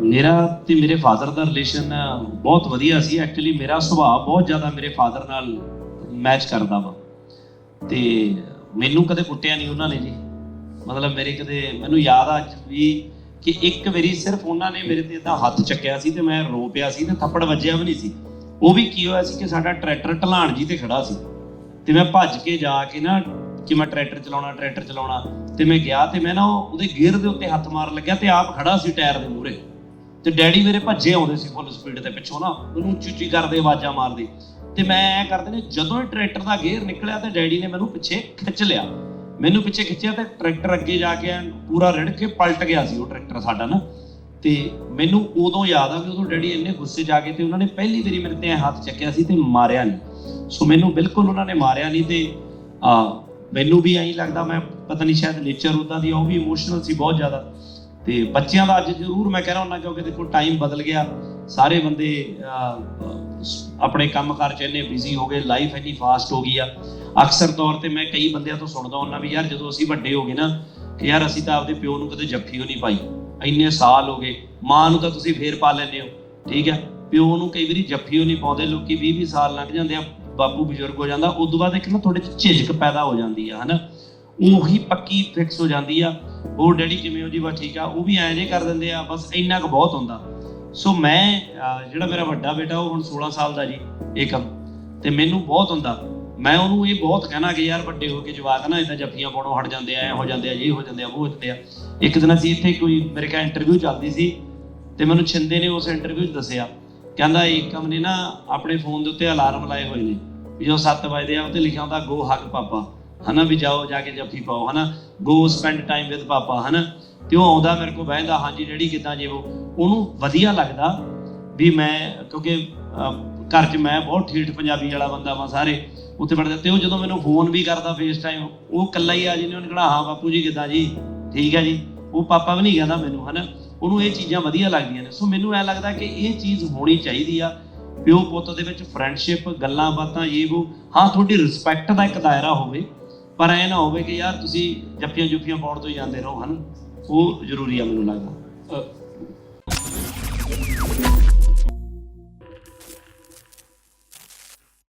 ਮੇਰਾ ਤੇ ਮੇਰੇ ਫਾਦਰ ਦਾ ਰਿਲੇਸ਼ਨ ਬਹੁਤ ਵਧੀਆ ਸੀ। ਐਕਚੁਅਲੀ ਮੇਰਾ ਸੁਭਾਅ ਬਹੁਤ ਜ਼ਿਆਦਾ ਮੇਰੇ ਫਾਦਰ ਨਾਲ ਮੈਚ ਕਰਦਾ ਵਾ। ਤੇ ਮੈਨੂੰ ਕਦੇ ਕੁੱਟਿਆ ਨਹੀਂ ਉਹਨਾਂ ਨੇ ਜੀ। ਮਤਲਬ ਮੇਰੇ ਕਦੇ, ਮੈਨੂੰ ਯਾਦ ਆ ਅੱਜ ਵੀ ਕਿ ਇੱਕ ਵਾਰੀ ਸਿਰਫ ਉਹਨਾਂ ਨੇ ਮੇਰੇ ਤੇ ਇਦਾਂ ਹੱਥ ਚੱਕਿਆ ਸੀ ਤੇ ਮੈਂ ਰੋ ਪਿਆ ਸੀ ਤੇ ਥੱਪੜ ਵੱਜਿਆ ਵੀ ਨਹੀਂ ਸੀ। ਉਹ ਵੀ ਕੀ ਹੋਇਆ ਸੀ ਕਿ ਸਾਡਾ ਟਰੈਕਟਰ ਢਲਾਣ ਜੀ ਤੇ ਖੜਾ ਸੀ। ਤੇ ਮੈਂ ਭੱਜ ਕੇ ਜਾ ਕੇ ਨਾ ਕਿ ਮੈਂ ਟਰੈਕਟਰ ਚਲਾਉਣਾ ਟਰੈਕਟਰ ਚਲਾਉਣਾ। ਤੇ ਮੈਂ ਗਿਆ ਤੇ ਮੈਂ ਨਾ ਉਹਦੇ ਗੇਅਰ ਦੇ ਉੱਤੇ ਹੱਥ ਮਾਰਨ ਲੱਗਿਆ ਤੇ ਆਪ ਖੜਾ ਸੀ ਟਾਇਰ ਦੇ ਮੂਹਰੇ। ਤੇ ਡੈਡੀ ਮੇਰੇ ਭੱਜੇ ਆਉਂਦੇ ਸੀ ਫੁੱਲ ਸਪੀਡ ਤੇ ਪਿੱਛੋਂ ਨਾ, ਉਹਨੂੰ ਉੱਚੀ ਉੱਚੀ ਕਰਦੇ ਆਵਾਜ਼ਾਂ ਮਾਰਦੇ। ਤੇ ਮੈਂ ਕਰਦੇ ਨੇ, ਜਦੋਂ ਹੀ ਟਰੈਕਟਰ ਦਾ ਗੇਅਰ ਨਿਕਲਿਆ ਤੇ ਡੈਡੀ ਨੇ ਮੈਨੂੰ ਪਿੱਛੇ ਖਿੱਚ ਲਿਆ। ਮੈਨੂੰ ਪਿੱਛੇ ਖਿੱਚਿਆ ਤੇ ਟਰੈਕਟਰ ਅੱਗੇ ਜਾ ਕੇ ਪੂਰਾ ਰਿੜ ਕੇ ਪਲਟ ਗਿਆ ਸੀ ਉਹ ਟਰੈਕਟਰ ਸਾਡਾ ਨਾ। ਤੇ ਮੈਨੂੰ ਉਦੋਂ ਯਾਦ ਆ ਕਿ ਉਦੋਂ ਡੈਡੀ ਇੰਨੇ ਗੁੱਸੇ ਜਾ ਕੇ ਤੇ ਉਹਨਾਂ ਨੇ ਪਹਿਲੀ ਵਾਰੀ ਮੇਰੇ ਤੇ ਹੱਥ ਚੱਕਿਆ ਸੀ ਤੇ ਮਾਰਿਆ ਨਹੀਂ ਸੋ ਮੈਨੂੰ ਬਿਲਕੁਲ ਉਹਨਾਂ ਨੇ ਮਾਰਿਆ ਨਹੀਂ ਤੇ, ਆ, ਮੈਨੂੰ ਵੀ ਐਂ ਲੱਗਦਾ, ਮੈਂ ਪਤਾ ਨਹੀਂ ਸ਼ਾਇਦ ਨੇਚਰ ਉਦਾਂ ਦੀ ਉਹ ਵੀ ਇਮੋਸ਼ਨਲ ਸੀ ਬਹੁਤ ਜ਼ਿਆਦਾ। ਤੇ ਬੱਚਿਆਂ ਦਾ ਅੱਜ ਜ਼ਰੂਰ ਮੈਂ ਕਹਿਣਾ ਹੁੰਦਾ ਕਿਉਂਕਿ ਦੇਖੋ ਟਾਈਮ ਬਦਲ ਗਿਆ। ਸਾਰੇ ਬੰਦੇ ਅਹ, ਅਹ, ਆਪਣੇ ਕੰਮਕਾਰ ਚ ਇੰਨੇ ਬਿਜ਼ੀ ਹੋ ਗਏ ਲਾਈਫ ਇੰਨੀ ਫਾਸਟ ਹੋ ਗਈ ਆ। ਅਕਸਰ ਤੌਰ ਤੇ ਮੈਂ ਕਈ ਬੰਦਿਆਂ ਤੋਂ ਸੁਣਦਾ ਹੁੰਦਾ ਵੀ ਯਾਰ ਜਦੋਂ ਅਸੀਂ ਵੱਡੇ ਹੋ ਗਏ ਨਾ ਕਿ ਯਾਰ ਅਸੀਂ ਤਾਂ ਆਪਦੇ ਪਿਓ ਨੂੰ ਕਦੇ ਜੱਫੀ ਹੋ ਨਹੀਂ ਪਾਈ। ਇੰਨੇ ਸਾਲ ਹੋ ਗਏ ਮਾਂ ਨੂੰ ਤਾਂ ਤੁਸੀਂ ਫੇਰ ਪਾ ਲੈਂਦੇ ਹੋ। ਠੀਕ ਹੈ ਪਿਓ ਨੂੰ ਕਈ ਵਾਰੀ ਜੱਫੀ ਓ ਨਹੀਂ ਪਾਉਂਦੇ ਲੋਕੀ 20 20 ਸਾਲ ਲੰਘ ਜਾਂਦੇ ਆ ਬਾਪੂ ਬਜ਼ੁਰਗ ਹੋ ਜਾਂਦਾ ਉਸ ਤੋਂ ਬਾਅਦ ਇੱਕ ਨਾ ਥੋੜੇ 'ਚ ਝਿਜਕ ਪੈਦਾ ਹੋ ਜਾਂਦੀ ਆ ਹਨਾ? ਉਹੀ ਪੱਕੀ ਫਿਕਸ ਹੋ ਜਾਂਦੀ ਆ। ਉਹ ਡੈਡੀ ਕਿਵੇਂ ਹੋ ਜੀ? ਬਸ ਠੀਕ ਆ। ਉਹ ਵੀ ਐਂ ਜੇ ਕਰ ਦਿੰਦੇ ਆ। ਬਸ ਇੰਨਾ ਕੁ ਬਹੁਤ ਹੁੰਦਾ। ਸੋ ਮੈਂ ਜਿਹੜਾ ਮੇਰਾ ਵੱਡਾ ਬੇਟਾ, ਉਹ ਹੁਣ 16 ਸਾਲ ਦਾ ਜੀ, ਏਕਮ। ਤੇ ਮੈਨੂੰ ਬਹੁਤ ਹੁੰਦਾ। ਮੈਂ ਉਹਨੂੰ ਇਹ ਬਹੁਤ ਕਹਿਣਾ ਕਿ ਯਾਰ ਵੱਡੇ ਹੋ ਕੇ ਜਵਾਕ ਨਾ ਇਦਾਂ ਜੱਫੀਆਂ ਪਾਉਣੋਂ ਹਟ ਜਾਂਦੇ ਆ, ਐ ਹੋ ਜਾਂਦੇ ਆ ਇਹ ਹੋ ਜਾਂਦੇ ਆ, ਉਹ ਹੋ ਜਾਂਦੇ ਆ। ਇੱਕ ਦਿਨ ਅਸੀਂ ਇੱਥੇ ਕੋਈ, ਮੇਰੇ ਕੋਲ ਇੰਟਰਵਿਊ ਚੱਲਦੀ ਸੀ ਤੇ ਮੈਨੂੰ ਛਿੰਦੇ ਨੇ ਉਸ ਇੰਟਰਵਿਊ 'ਚ ਦੱਸਿਆ। ਕਹਿੰਦਾ ਏਕਮ ਨੇ ਨਾ ਆਪਣੇ ਫੋਨ ਦੇ ਉੱਤੇ ਅਲਾਰਮ ਲਾਏ ਹੋਏ ਨੇ। ਵੀ ਜਦੋਂ 7 ਵਜੇ ਆ ਉੱਤੇ ਲਿਖਿਆ ਹੁੰਦਾ ਗੋ ਹੱਗ ਪਾਪਾ ਹਨਾ ਵੀ ਜਾਓ ਜਾ ਕੇ ਜੱਫੀ ਪਾਓ, ਹਨਾ? Go spend time with papa, ਹਨਾ? ਤੇ ਉਹ ਆਉਂਦਾ ਮੇਰੇ ਕੋਲ ਬਹਿੰਦਾ, ਹਾਂਜੀ ਜਿਹੜੀ ਕਿਦਾਂ ਜੇ ਉਹ। ਉਹਨੂੰ ਵਧੀਆ ਲੱਗਦਾ ਵੀ ਮੈਂ, ਕਿਉਂਕਿ ਘਰ 'ਚ ਮੈਂ ਬਹੁਤ ਠੇਠ ਪੰਜਾਬੀ ਵਾਲਾ ਬੰਦਾ ਵਾਂ ਸਾਰੇ, ਉੱਥੇ ਪੜਦੇ ਤੇ ਉਹ ਜਦੋਂ ਮੈਨੂੰ ਫੋਨ ਵੀ ਕਰਦਾ ਫੇਸ ਟਾਈਮ ਉਹ ਇਕੱਲਾ ਹੀ ਆ ਜਿਹਨੇ ਉਹਨੇ ਕਹਣਾ ਹਾਂ ਬਾਪੂ ਜੀ ਕਿਦਾਂ ਜੀ? ਠੀਕ ਹੈ ਜੀ। ਉਹ ਪਾਪਾ ਵੀ ਨਹੀਂ ਕਹਿੰਦਾ ਮੈਨੂੰ, ਹਨਾ? ਉਹਨੂੰ ਇਹ ਚੀਜ਼ਾਂ ਵਧੀਆ ਲੱਗਦੀਆਂ ਨੇ। ਸੋ ਮੈਨੂੰ ਐ ਲੱਗਦਾ ਕਿ ਇਹ ਚੀਜ਼ ਹੋਣੀ ਚਾਹੀਦੀ ਆ। ਪਿਓ ਪੁੱਤ ਦੇ ਵਿੱਚ ਫਰੈਂਡਸ਼ਿਪ ਗੱਲਾਂ ਬਾਤਾਂ ਇਹ ਉਹ ਹਾਂ, ਤੁਹਾਡੀ ਰਿਸਪੈਕਟ ਦਾ ਇੱਕ ਦਾਇਰਾ ਹੋਵੇ। ਪਰ ਐ ਨਾ ਹੋਵੇ ਕਿ ਯਾਰ ਤੁਸੀਂ ਜੱਫੀਆਂ ਜੁੱਫੀਆਂ ਪਾਉਣ ਤੋਂ ਹੀ ਜਾਂਦੇ ਰਹੋ, ਹਨ? ਉਹ ਜ਼ਰੂਰੀ ਆ ਮੈਨੂੰ ਲੱਗਦਾ।